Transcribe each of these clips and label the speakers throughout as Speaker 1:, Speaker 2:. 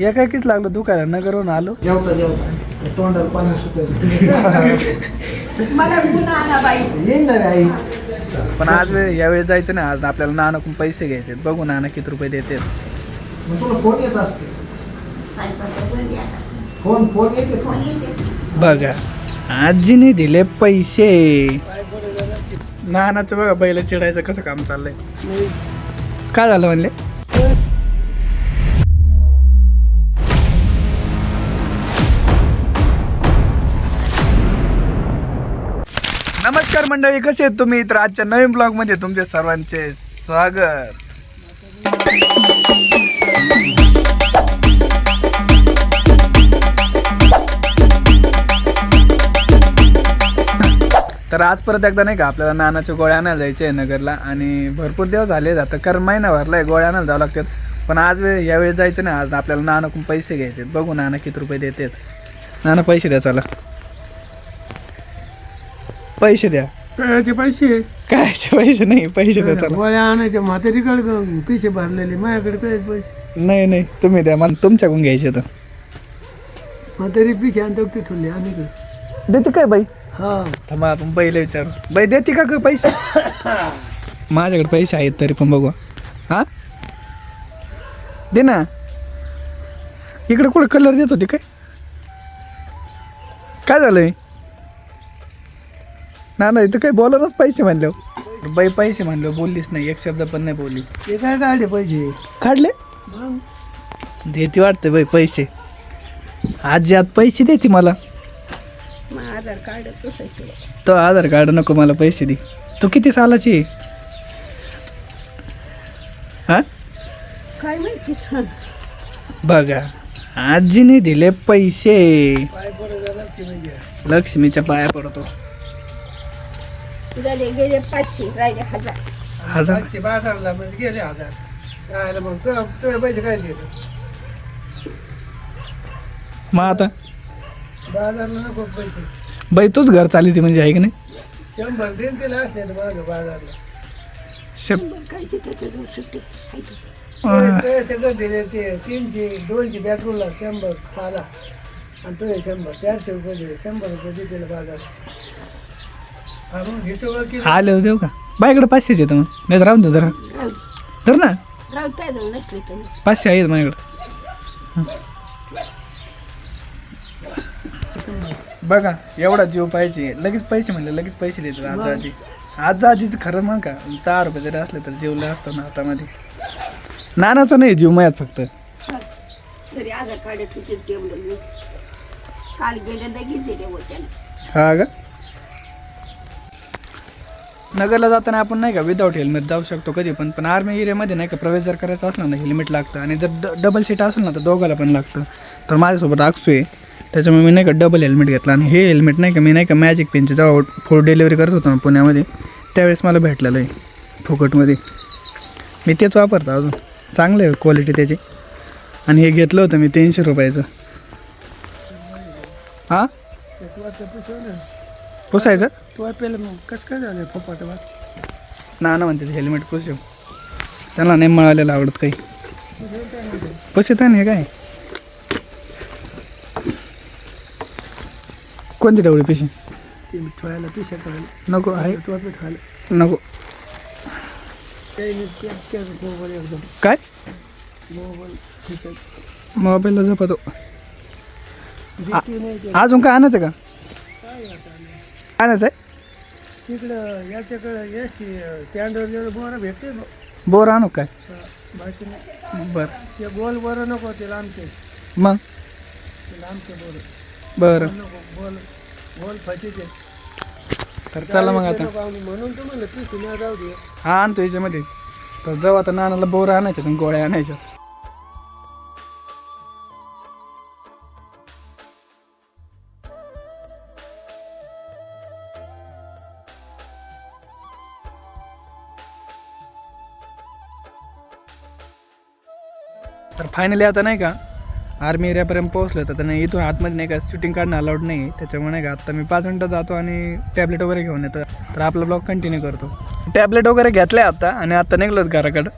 Speaker 1: एकाकीच लागलं? दुखायला नगरवरून आलो.
Speaker 2: जेवता जेवता. तोंडाला पाणी सुटत
Speaker 3: मला गुन्हा आला बाई.
Speaker 2: येईन ना रे आई.
Speaker 1: पण आज वेळ यावेळी जायचं ना आज आपल्याला नानाकडून पैसे घ्यायचे बघू नाना किती रुपये देते
Speaker 2: तुला फोन येत असते. फोन फोन येते.
Speaker 3: फोन येते.
Speaker 1: बघा आजीने दिले पैसे. नानाचं बघा बैल चिडायचं कसं काम चाललंय. काय झालं म्हणले? नमस्कार मंडळी कसे आहेत तुम्ही? तर आजच्या नवीन ब्लॉगमध्ये तुमचे सर्वांचे स्वागत. तर आज परत एकदा नाही का आपल्याला नानाच्या गोळ्या आणायला जायचे आहे नगरला आणि भरपूर दिवस झाले जातं कारण महिना भरलाय गोळ्या आणायला जावं लागतात. पण आज वेळ यावेळी जायचं ना आज आपल्याला नानाकडून पैसे घ्यायचे बघू नाना किती रुपये देतात. नाना पैसे द्या चला. पैसे द्या.
Speaker 4: कळायचे पैसे?
Speaker 1: कायचे पैसे नाही पैसे द्या चला.
Speaker 4: गोळ्या आणायचे म्हातारीकडे पैसे भरलेले माझ्याकडे काय पैसे.
Speaker 1: नाही नाही तुम्ही द्या मला तुमच्याकडून घ्यायचे तर
Speaker 4: म्हातारी पिशे आणतो ते ठेवले आम्ही.
Speaker 1: देते काय बाई?
Speaker 4: हा.
Speaker 1: थांबा आपण पहिले विचारू. बाई देते का ग पैसे? माझ्याकडे पैसे आहेत तरी पण बघू. हा? दे ना. इकडे कुठे कलर देत होते काय? काय झालंय? ना ना इथं काय बोलणच पैसे म्हणले बाई पैसे म्हणले बोललीच नाही एक शब्द पण नाही बोलली.
Speaker 4: ते काय काढले पैसे?
Speaker 1: काढले? देते वाटते बाई पैसे. आजी आत पैसे देते मला.
Speaker 3: आधार कार्ड
Speaker 1: तो आधार कार्ड नको मला पैसे दे. तू किती सालाची आहे? हा?
Speaker 3: काय माहिती?
Speaker 1: बघा आजीने दिले पैसे. लक्ष्मीच्या पाया पडतो.
Speaker 3: झाले गेले पाचशे राहिले हजार.
Speaker 1: हजार?
Speaker 4: पाचशे बाजारला म्हणजे गेले हजार. काय मग तुझ्या तुझे पैसे काय दिले
Speaker 1: मग आता?
Speaker 4: बाजारला नको पैसे.
Speaker 1: बाई तूच घर चाली ती म्हणजे आहे की नाही?
Speaker 4: शंभर दिन दिले असले तर माझं बाजारला.
Speaker 1: शप
Speaker 3: काय त्याच्याजवळ सुट्टी. आहे ते.
Speaker 1: हा.
Speaker 4: ते सगळं दिले ते? तीनशे दोनशे पेट्रोलला शंभर खाला. आणि तुझे शंभर चारशे रुपये दिले शंभर रुपये दिले बाजार हा मग हे सगळं केलं
Speaker 1: देऊ का? बायकडे पाचशेच येतं मग. नाही तर राहून दे जरा.
Speaker 3: तर
Speaker 1: धर ना.
Speaker 3: नसले
Speaker 1: पाचशे आहेत माझ्याकडे. बघा एवढा जीव पाहिजे. लगेच पैसे म्हणले लगेच पैसे देतात आज आजी. आज आजीचं खरं मग का? दहा रुपये जरी असले तर जेवलं असतं ना हातामध्ये. नानाचं नाही जीव मायात फक्त.
Speaker 3: तरी काल गेले लगेच दिले होत्या
Speaker 1: हा का? नगरला जाताना आपण नाही का विदाऊट हेल्मेट जाऊ शकतो कधी पण पण आर्मी एरियामध्ये नाही का प्रवेश जर करायचा असला ना हेल्मेट लागतं आणि जर ड डबल सीट असेल ना तर दोघाला पण लागतं. तर माझ्यासोबत आक्सू आहे. त्याच्यामुळे मी नाही का डबल हेल्मेट घेतला आणि हे हेल्मेट नाही का मी नाही का मॅजिक पेनचे जेव्हा फूड डिलिव्हरी करत होतो ना पुण्यामध्ये त्यावेळेस मला भेटलेलं आहे फुकटमध्ये. मी तेच वापरतो अजून. चांगलं आहे क्वालिटी त्याची. आणि हे घेतलं होतं मी तीनशे रुपयाचं. हां? पुसायचं?
Speaker 4: आपल्याला मग. कसं काय झालं फपाट
Speaker 1: ना ना म्हणते हेल्मेट पुसव त्यांना नाही मिळालेलं आवडत काही. पुसत आहे हे काय? कोणती तेवढी पिशी
Speaker 4: ते ठेवायला पिशा ठेवायला.
Speaker 1: नको आहे.
Speaker 4: ठेवायला.
Speaker 1: नको. काय? मोबाईलला झोपतो. अजून काय आणायचं का? आणायचं आहे?
Speaker 4: तिकडं याच्याकडं एस टी स्टँडवर बोरा भेटते
Speaker 1: बोर आणू काय?
Speaker 4: बाकी नाही.
Speaker 1: बरं.
Speaker 4: ते गोल बरं नको ते लांबचे.
Speaker 1: मग?
Speaker 4: ते लांबचे बोरं.
Speaker 1: बरं.
Speaker 4: नको गोल गोल फाशीचे
Speaker 1: तर चला मग आता.
Speaker 4: म्हणून तर म्हणलं पिशी न जाऊ दे
Speaker 1: हा आणतो याच्यामध्ये. तर जाऊ आता नानाला बोर आणायचं आणि गोळ्या आणायच्या. फायनली आता नाही का आर्मी एरियापर्यंत पोहोचलं तर त्यांना इथून आतमध्ये नाही का शूटिंग काढणं अलाउड नाही त्याच्यामुळे नाही का आता मी पाच मिनटं जातो आणि टॅबलेट वगैरे घेऊन येतो. तर आपला ब्लॉग कंटिन्यू करतो. टॅबलेट वगैरे घेतले आता आणि आता निघलोच घराकडं.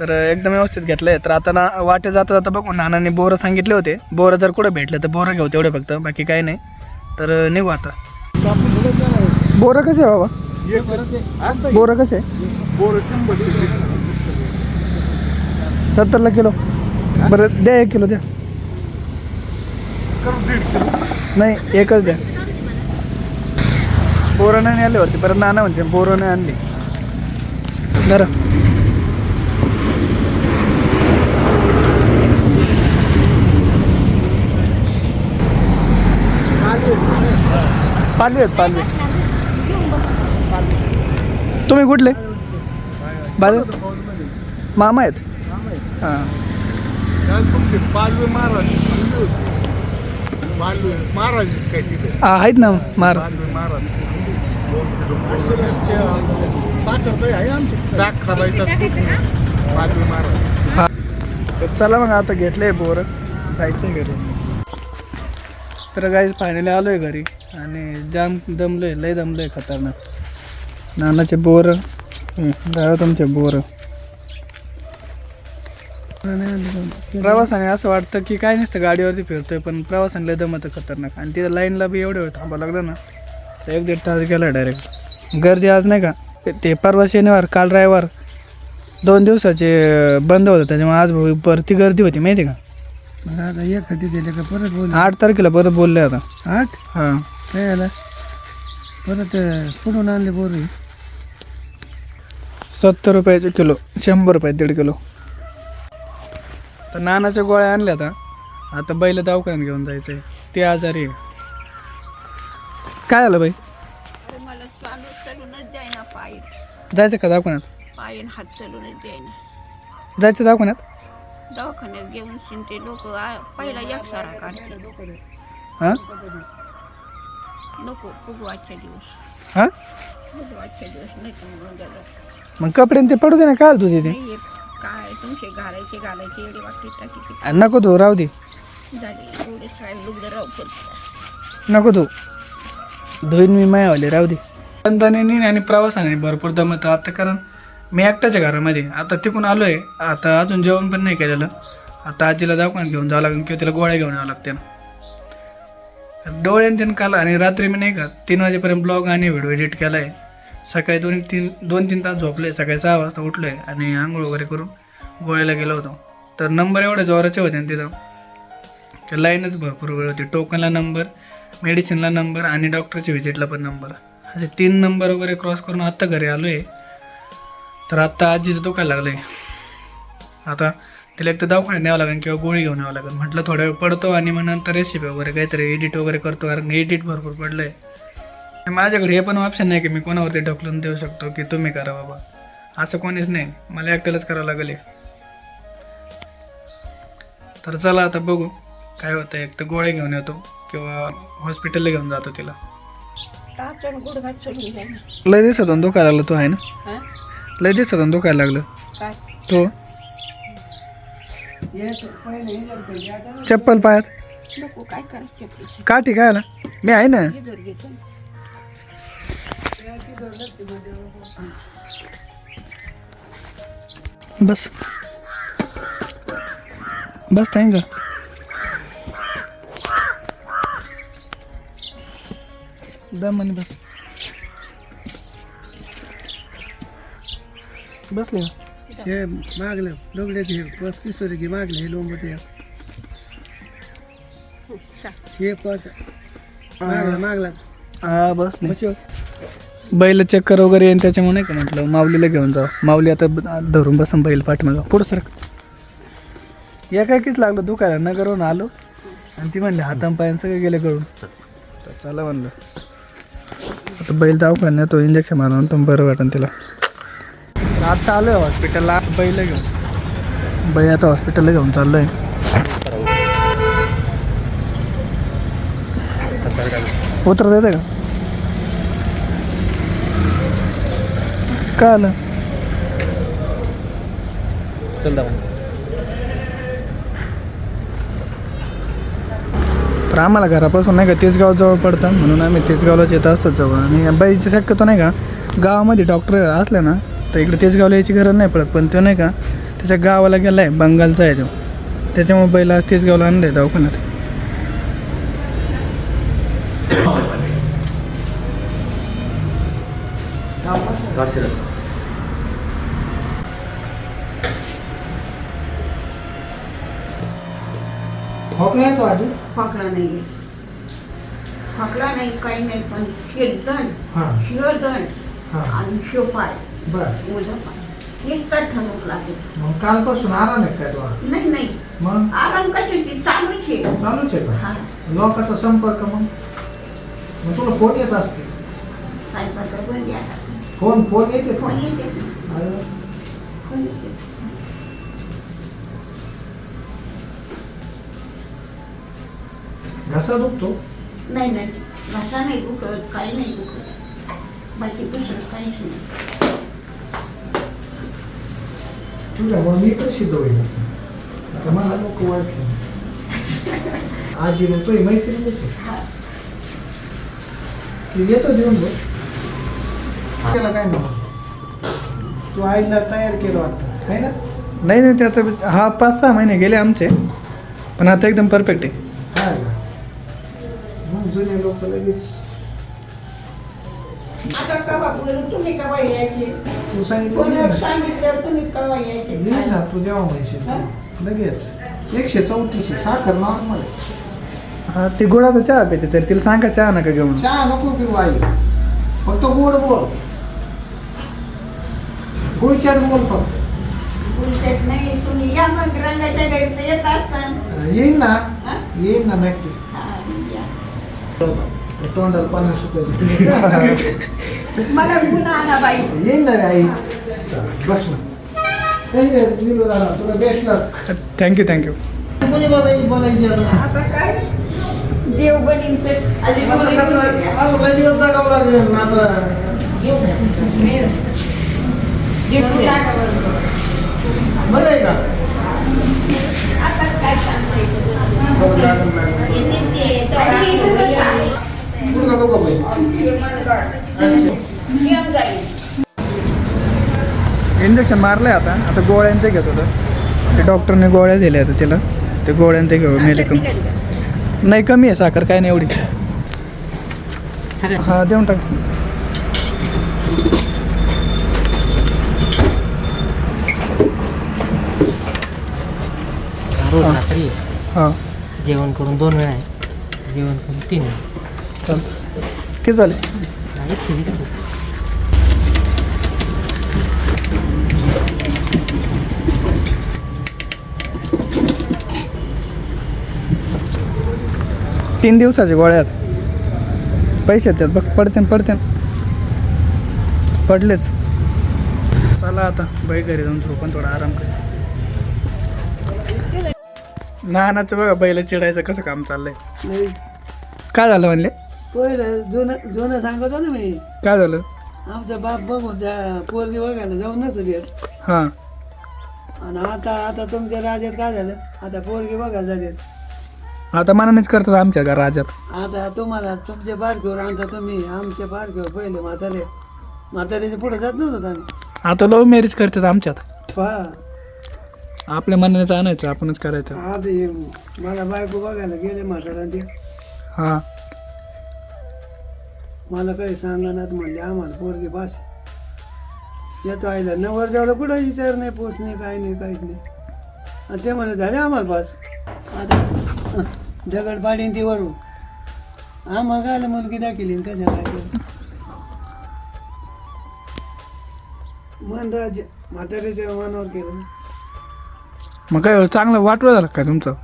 Speaker 1: तर एकदम व्यवस्थित घेतलं आहे तर आता ना वाटे जाता जाता बघू नानाने बोरं सांगितले होते. बोरं जर कुठं भेटलं तर बोरं घेऊ तेवढे फक्त बाकी काही नाही. तर निघू आता. बोरं कसे आहे बाबा? बोरं कसे सत्तरला किलो. बरं द्या एक किलो द्या. नाही एकच द्या. बोरं नाही आले होते परत नाना म्हणते बोरं नाही आणली. बरं पालवी आहेत पालवी. तुम्ही कुठले? बाजू. मामा आहेत. हां.
Speaker 2: पालवे महाराज पालवे महाराज काय तिथे
Speaker 1: आ, आहेत ना मार.
Speaker 2: पालवे महाराज साखर आहे आमची साख खालायचा पालवे महाराज
Speaker 1: तर चला मग आता घेतलंय बोर जायचंय घरी. तर गाईज फायनली आलोय घरी आणि जाम दमलोय लय दमलोय खतरनाक. नानाचे बोर झालं तुमचे बोर प्रवासाने असं वाटतं की काय नसतं गाडीवरती फिरतोय पण प्रवासाने लय दमतं खतरनाक. आणि तिथं लाईनला बी एवढं थांबावं लागलं ना तर एक दीड तास गेला डायरेक्ट गर्दी आज नाही का? ते- परवा शनिवार काल रविवार दोन दिवसाचे बंद होतं. त्याच्यामुळे आज भरती गर्दी होती माहिती आहे
Speaker 4: मग आता दिले का परत बोल
Speaker 1: का आठ तारखेला परत बोलले आता.
Speaker 4: आठ?
Speaker 1: हां.
Speaker 4: काय आला परत कुठून आणले बोर
Speaker 1: सत्तर रुपयाचे किलो शंभर रुपये दीड किलो. तर नानाच्या गोळ्या आणल्या आता. आता बैल दवाखान्यात घेऊन जायचं आहे ते आजारी आहे. काय झालं बाई?
Speaker 3: मला चालू चलूनच जाईना पाय.
Speaker 1: जायचं का दवाखान्यात?
Speaker 3: पायन हात चलूनच जाईना
Speaker 1: जायचं दवाखान्यात?
Speaker 3: दवाखान्यात घेऊन शिंते लोक. पहिला एक सारा काढते
Speaker 1: हां?
Speaker 3: नको आजच्या दिवस.
Speaker 1: हां?
Speaker 3: आजच्या दिवस नाही तर मग झालं
Speaker 1: मग कपडे न ते पडू दे ना काय तुझे ते?
Speaker 3: नाही येत. काय तुमचे घालायचे घालायचे एवढे वाटते
Speaker 1: नको तू राहू दे.
Speaker 3: झाले एवढे काय लुगडं राहू
Speaker 1: नको तू. धुईन मी मायावाले राहू दे. बंधनाने आणि प्रवासाने भरपूर दमत आता कारण मी एकट्याच्या घरामध्ये आता तिकून आलो आहे आता अजून जेवण पण नाही केलेलं. आता आजीला दवाखान्यात घेऊन जावं लागेल किंवा तिला गोळ्या घेऊन यावं लागते डोळ्यान तीन काल. आणि रात्री मी नाही का तीन वाजेपर्यंत ब्लॉग आणि व्हिडिओ एडिट केला आहे सकाळी दोन तीन दोन तीन तास झोपले सकाळी सहा वाजता उठलो आहे आणि आंघोळ वगैरे करून गोळ्याला गेलो होतो. तर नंबर एवढे जोराचे होते ना तिथं. तर लाईनच भरपूर वेळ होती. टोकनला नंबर मेडिसिनला नंबर आणि डॉक्टरच्या व्हिजिटला पण नंबर. असे तीन नंबर वगैरे क्रॉस करून आत्ता घरी आलो आहे तर आत्ता आजीचं दुखायला लागलं आहे आता तिला एक तर दवाखान्यात न्यावं लागेल किंवा गोळी घेऊन यावं लागेल. म्हटलं थोडा वेळ पडतो आणि मग नंतर रेसिपी वगैरे काहीतरी एडिट वगैरे करतो कारण एडिट भरपूर पडलं आहे माझ्याकडे हे पण ऑप्शन नाही की मी कोणावरती ढकलून देऊ शकतो की तुम्ही करा बाबा. असं कोणीच नाही. मला एकट्यालाच करावं लागेल. तर चला आता बघू काय होतं एक तर गोळ्या घेऊन येतो किंवा हॉस्पिटलला घेऊन जातो तिला. लय दिवसातून दुखायला लागलं तो आहे ना?
Speaker 3: हा?
Speaker 1: लय दिवसातून दुखायला लागलं.
Speaker 3: काय?
Speaker 1: तो? चप्पल पायात? काठी काय आला मी आहे ना. बस. बस थँक दम आणि बस. बसले?
Speaker 4: हे मागलं डोगड्याचे हे पिसोरी की मागले हे लोंबते हे पाच. मागला मागला.
Speaker 1: हा बसले. बैल चक्कर वगैरे येईन त्याच्यामुळे नाही का म्हटलं? माऊलीला घेऊन जाऊ माऊली आता ब- धरून बसून बैल पाठीमागं. पुढं सर एकाकीच लागलं? दुखायला. नगरवरून आलो. आणि ती म्हणली हातांपायान सगळं गेले करून तर चला म्हणलं. आता बैल दवाखान्यात तो इंजेक्शन मारून तर बरं वाटेल तिला. तर आत्ता आलो आहे हॉस्पिटलला बैल घेऊन. बैल आता हॉस्पिटलला घेऊन चाललो आहे उतर देते का? काय आलं तर आम्हाला घरापासून नाही का तेच गाव जवळ पडतं म्हणून आम्ही तेच गावलाच येत असतो जवळ. आणि बाईचं शक्यतो नाही का गावामध्ये डॉक्टर असले ना तर इकडे तेच गावला यायची गरज नाही पडत. पण तो नाही का त्याच्या गावाला गेला आहे बंगालचा आहे तो. त्याच्यामुळे बैल आज तेच गावाला आणलं आहे दवाखान्यात.
Speaker 2: खोकला येतो आधी?
Speaker 3: खोकला नाही खोकला नाही काही नाही पण शिरदण
Speaker 2: हां.
Speaker 3: शिवदण
Speaker 2: हां.
Speaker 3: आणि शिवपाय
Speaker 2: बर.
Speaker 3: उजं पाय नुसतं ठणूक लागेल.
Speaker 2: मग कालपासून आराम आहे काय तुला
Speaker 3: नाही नाही.
Speaker 2: मग?
Speaker 3: आराम कशाची चालूच आहे.
Speaker 2: चालूच आहे का?
Speaker 3: हा.
Speaker 2: लोकांचा संपर्क मग? मग तुला फोन येत असते
Speaker 3: सायपाचं बंद आता.
Speaker 2: फोन फोन येते
Speaker 3: फोन येते. फोन येते.
Speaker 2: घसा दुखतो?
Speaker 3: नाही नाही. घसा नाही दुखत काही नाही दुखत. बाकी दुसरं काहीच नाही.
Speaker 2: तुझ्या मग मी पण सिद्ध होईल आता मला लोक ओळखले आजी मग तुझी मैत्रीण होती येतो देऊन बघ काय म्हणा तू आईला तयार केलं वाटतं आहे ना?
Speaker 1: नाही नाही ते आता हा पाच सहा महिने गेले आमचे पण आता एकदम परफेक्ट आहे.
Speaker 2: हा मग जुने लोक लगेच
Speaker 3: आता कवा बोलू? तुम्ही कवा यायचे?
Speaker 2: तू सांगितलं
Speaker 3: कोणाला
Speaker 2: येईल
Speaker 3: सांगितलं तुम्ही कवा यायचे?
Speaker 2: येईल ना तू जेव्हा म्हणशील? लगेच. एकशे चौतीसशे साखर नॉर्मल आहे.
Speaker 1: हा ते गुळाचा चहा पिते तर तिला सांगा चहा नका घेऊन
Speaker 2: चहा नको पिऊ आई. फक्त गोड बोल. गुळचाट बोल फक्त.
Speaker 3: बुलशेट नाही तुम्ही या मग रंगाच्या गाडीत येत असताना.
Speaker 2: येईन ना? येईन ना नक्की.
Speaker 3: हा.
Speaker 2: तोंडाला पाणी सुटायचं
Speaker 3: मला आणा बाई.
Speaker 2: येईन ना रे आई. बस मग. तुला बेस्ट लक
Speaker 1: थँक्यू थँक्यू
Speaker 2: कोणी बनायची बनायची आता?
Speaker 3: काय? देव बनींचं आधी
Speaker 2: कसं? कसं अजून काही दिवस जागावं लागेल आता. बरं आहे का? हो?
Speaker 1: इंजेक्शन मारलं आहे आता. आता गोळ्यान ते घेत होतं. ते डॉक्टरने गोळ्या दिल्या आता तिला. ते गोळ्यान ते घेऊ मेले कमी नाही कमी आहे साखर काय नाही एवढी. हा देऊन टाक.
Speaker 5: रोज रात्री.
Speaker 1: हां.
Speaker 5: जेवण करून दोन वेळा आहे. जेवण करून तीन वेळा.
Speaker 1: चालतं किती झाले. तीन दिवसाच्या गोळ्यात. पैसे त्यात बघ पडते पडते न. पडलेच. चला आता बाई घरी जाऊन झोपून थोडा आराम कर. नानाचं बघा बैल चिडायचं कसं काम चाललंय.
Speaker 4: नाही.
Speaker 1: काय झालं म्हणले?
Speaker 4: पहिलं जुनं जुनं सांगतो ना मी.
Speaker 1: काय झालं?
Speaker 4: आमचा बाप बघून त्या पोरगी बघायला जाऊन नसत येत.
Speaker 1: हां.
Speaker 4: आणि आता आता तुमच्या राज्यात काय झालं? आता पोरगी बघायला जाते.
Speaker 1: आता मनानेच करतात आमच्या घरा राज्यात?
Speaker 4: आता तुम्हाला तुमच्या बारकीवर आणता तुम्ही. आमच्या बारकीवर पहिले म्हातारे. म्हाताऱ्याच्या पुढे जात नव्हतो आम्ही.
Speaker 1: आता लव्ह मॅरेज करतात आमच्यात.
Speaker 4: पहा.
Speaker 1: आपल्या मनानेच आणायचं आपणच करायचं.
Speaker 4: आता हे मला बायको बघायला गेले म्हातारा ते
Speaker 1: हां.
Speaker 4: मला काही सांगणार म्हणले आम्हाला पोरगी पास येतो आईला नवर जावला कुठं विचार नाही पोच नाही काही नाही काहीच नाही. आणि ते म्हणे झाले आम्हाला पास आता दगड पाडीन ती वरून. आम्हाला काय मुलगी दाखिली कशा काय केलं? मन राज्य म्हातारीच्या मनावर केलं.
Speaker 1: मग काय चांगलं वाटलं झालं काय तुमचं?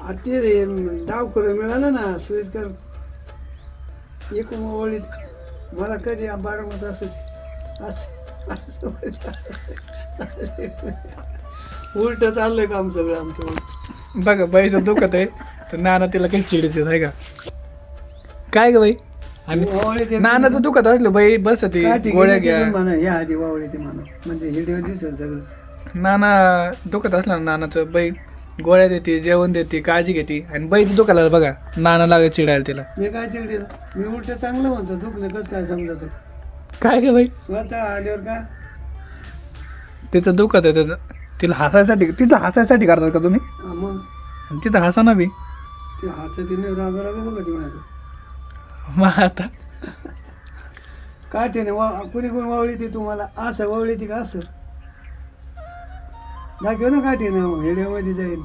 Speaker 4: आता ते रे डाव करून मिळालं ना सोयीस्कर. एकूण ओळीत मला कधी बारा मास असंच असं उलट चाललंय काम सगळं आमचं.
Speaker 1: बघा बाईचं दुखत आहे तर नाना तिला काही चिडत आहे का? काय ग बाई? आणि
Speaker 4: ओवळीत एक-
Speaker 1: नानाचं दुखत असलं बाई बस ती गोळ्या घ्या.
Speaker 4: म्हणा या आधी वावळी ते म्हणा. म्हणजे हिडिओ दिसेल सगळं.
Speaker 1: नाना दुखत असलं ना नानाचं बाई गोळ्या देते जेवण देते काळजी घेते आणि बाईचं दुखायला बघा नाना लागत चिडायला तिला.
Speaker 4: मी काय चिडले? मी उलट चांगलं म्हणतो दुखलं कसं काय समजत?
Speaker 1: काय ग बाई?
Speaker 4: स्वतः आल्यावर का?
Speaker 1: तिचं दुखत आहे त्याचं तिला हसायसाठी तिथं हसायसाठी करतात का तुम्ही?
Speaker 4: हा, मग?
Speaker 1: आणि तिथं हसा ना बी.
Speaker 4: ते हसतीने राग राग बघा ती माझ्याकडे.
Speaker 1: मग आता?
Speaker 4: काठीने वा कुणी कोण वावळी ती तुम्हाला? असं वावळी ती का असं? दाखव ना काठीने मग हेड्यामध्ये जाईल.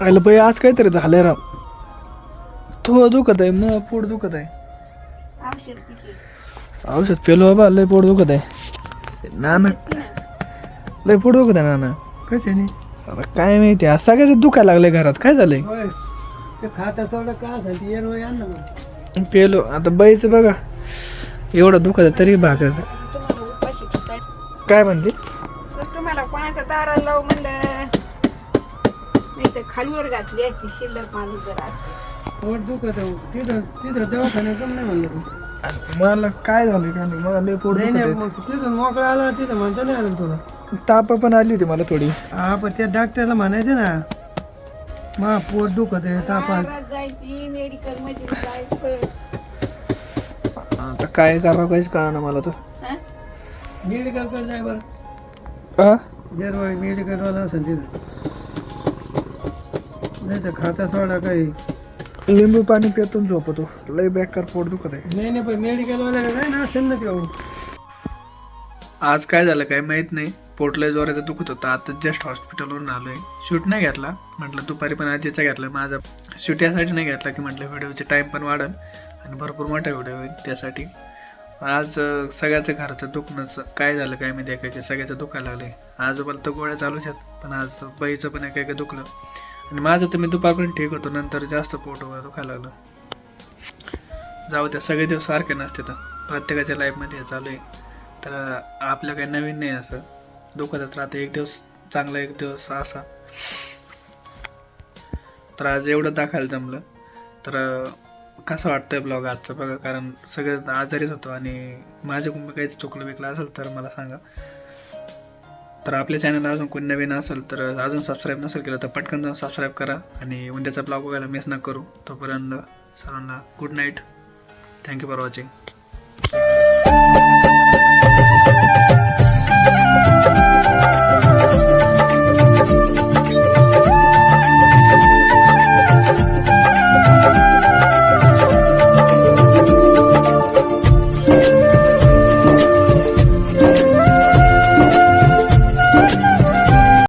Speaker 1: आलं बाई आज काहीतरी झालंय राव. तो दुखत आहे मग पोट दुखत आहे.
Speaker 3: औषध
Speaker 1: पेलो बाबा लय पोट दुखत आहे. नाना. लय पोट दुखत आहे नाना.
Speaker 4: कशाने?
Speaker 1: आता काय माहिती आज सगळ्याच दुखायला लागलंय घरात. काय झालंय?
Speaker 4: होय. ते खाता सोडं का असेल ती येणं आण ना मग
Speaker 1: पेलो. आता बाईचं बघा एवढं दुखत आहे तरी भाकर. काय म्हणते?
Speaker 3: कोणाच्या दाराला लावू म्हणलं. नाही तर खालीवर घातली असती शिल्लक माणूस जर.
Speaker 4: पोट दुखत आहे. तिथं तिथं दवाखान्यात कम नाही म्हणलं तू.
Speaker 1: मला काय झालं काय नाही? मला लय पोट
Speaker 4: नाही
Speaker 1: दुखत
Speaker 4: नाही मग तिथून मोकळा आला तिथं म्हणता नाही आलं तुला.
Speaker 1: ताप पण आली होती मला थोडी.
Speaker 4: हा पण त्या डॉक्टरला म्हणायचं ना मा पोट दुखत आहे तापा
Speaker 3: दारात जायची मेडिकलमध्ये जायचं.
Speaker 1: आता काय करावं काहीच कळणार मला तर.
Speaker 3: हं?
Speaker 4: मेडिकल कर जाय बरं.
Speaker 1: हा
Speaker 4: जेरवाडी मेडिकलवाला असेल तिथं. नाही तर खाता सोडा काही.
Speaker 1: लिंबू पाणी पितून झोपतो. लय बेकार पोट दुखत आहे.
Speaker 4: नाही नाही पण मेडिकलवाल्याला काय ना असेल ना तेव्हा
Speaker 1: आज काय झालं काय माहीत नाही. पोट लय जोराचं दुखत होतं. आता जस्ट हॉस्पिटलवरून आलोय. शूट नाही घेतला. म्हटलं दुपारी पण आजीचा घेतला. माझा शूट यासाठी नाही घेतला की म्हटलं व्हिडिओचे टाईम पण वाढेल आणि भरपूर मोठा व्हिडिओ होईल त्यासाठी. आज सगळ्याचं घराचं दुखणंच काय झालं काय माहिती आहे काय सगळ्याचं दुखायला लागले आजोबाला तर गोळ्या चालूच आहेत पण आज बाईचं पण एका दुखलं. आणि माझं तर मी दुपारपर्यंत ठीक होतो नंतर जास्त पोट वगैरे दुखायला लागलं. जाऊ त्या सगळे दिवस सारखे नसते तर. प्रत्येकाच्या लाईफमध्ये हे चालू आहे. तर आपलं काही नवीन नाही असं. दुखतच राहतं एक दिवस चांगला एक दिवस असा. तर आज एवढं दाखवायला जमलं. तर कसं वाटतं आहे ब्लॉग आजचं बघा? कारण सगळं आजारीच होतो आणि माझ्याकडून काहीच चुकलं बिकलं असेल तर मला सांगा. तर आपल्या चॅनल अजून कोणी नवीन असेल तर अजून सबस्क्राईब नसेल केलं तर पटकन जाऊन सबस्क्राईब करा आणि उद्याचा ब्लॉग बघायला मिस न करू. तोपर्यंत सर्वांना good night thank you for watching